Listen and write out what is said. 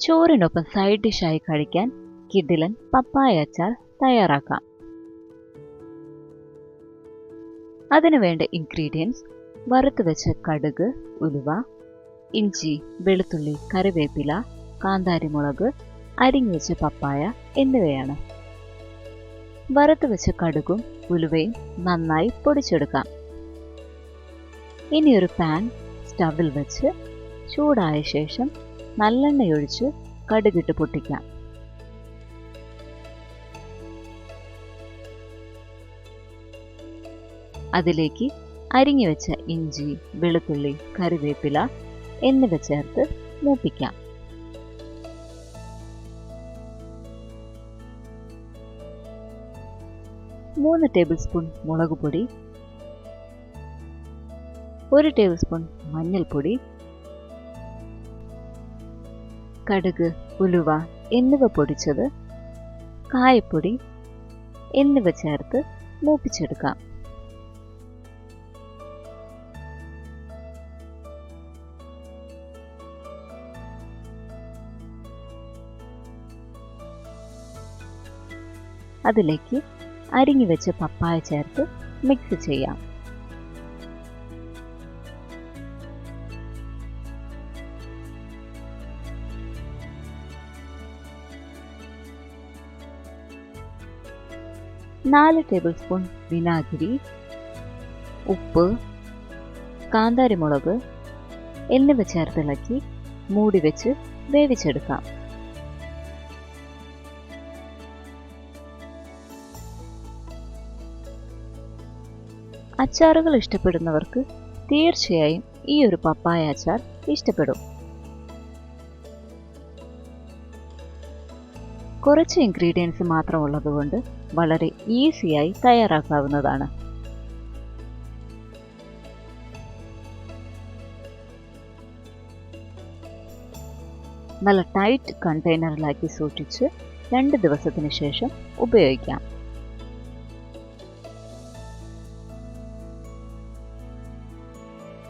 ചോറിനൊപ്പം side ഡിഷായി കഴിക്കാൻ കിടിലൻ പപ്പായ അച്ചാർ തയ്യാറാക്കാം. അതിനു വേണ്ട ഇൻഗ്രീഡിയൻസ് വറുത്ത് വെച്ച കടുക് ഉലുവ ഇഞ്ചി വെളുത്തുള്ളി കറിവേപ്പില കാന്താരിമുളക് അരിഞ്ഞു വെച്ച പപ്പായ എന്നിവയാണ്. വറുത്ത് വെച്ച കടുകും ഉലുവയും നന്നായി പൊടിച്ചെടുക്കാം. ഇനി ഒരു പാൻ സ്റ്റവിൽ വെച്ച് ചൂടായ ശേഷം നല്ലെണ്ണയൊഴിച്ച് കടുകിട്ട് പൊട്ടിക്കാം. അതിലേക്ക് അരിഞ്ഞു വെച്ച ഇഞ്ചി വെളുത്തുള്ളി കറിവേപ്പില എന്നിവ ചേർത്ത് മൂപ്പിക്കാം. മൂന്ന് ടേബിൾ സ്പൂൺ മുളക് പൊടി ഒരു ടേബിൾ സ്പൂൺ മഞ്ഞൾപ്പൊടി കടുക് ഉലുവ എന്നിവ പൊടിച്ചത് കായപ്പൊടി എന്നിവ ചേർത്ത് മൂപ്പിച്ചെടുക്കാം. അതിലേക്ക് അരിഞ്ഞു വെച്ച പപ്പായ ചേർത്ത് മിക്സ് ചെയ്യാം. നാല് ടേബിൾ സ്പൂൺ വിനാഗിരി ഉപ്പ് കാന്താരിമുളക് എന്നിവ ചേർത്തിളക്കി മൂടി വെച്ച് വേവിച്ചെടുക്കാം. അച്ചാറുകൾ ഇഷ്ടപ്പെടുന്നവർക്ക് തീർച്ചയായും ഈ ഒരു പപ്പായ അച്ചാർ ഇഷ്ടപ്പെടും. കുറച്ച് ഇൻഗ്രീഡിയൻസ് മാത്രമുള്ളതുകൊണ്ട് വളരെ ഈസിയായി തയ്യാറാക്കാവുന്നതാണ്. നല്ല ടൈറ്റ് കണ്ടെയ്നറിലാക്കി സൂക്ഷിച്ച് രണ്ട് ദിവസത്തിന് ശേഷം ഉപയോഗിക്കാം.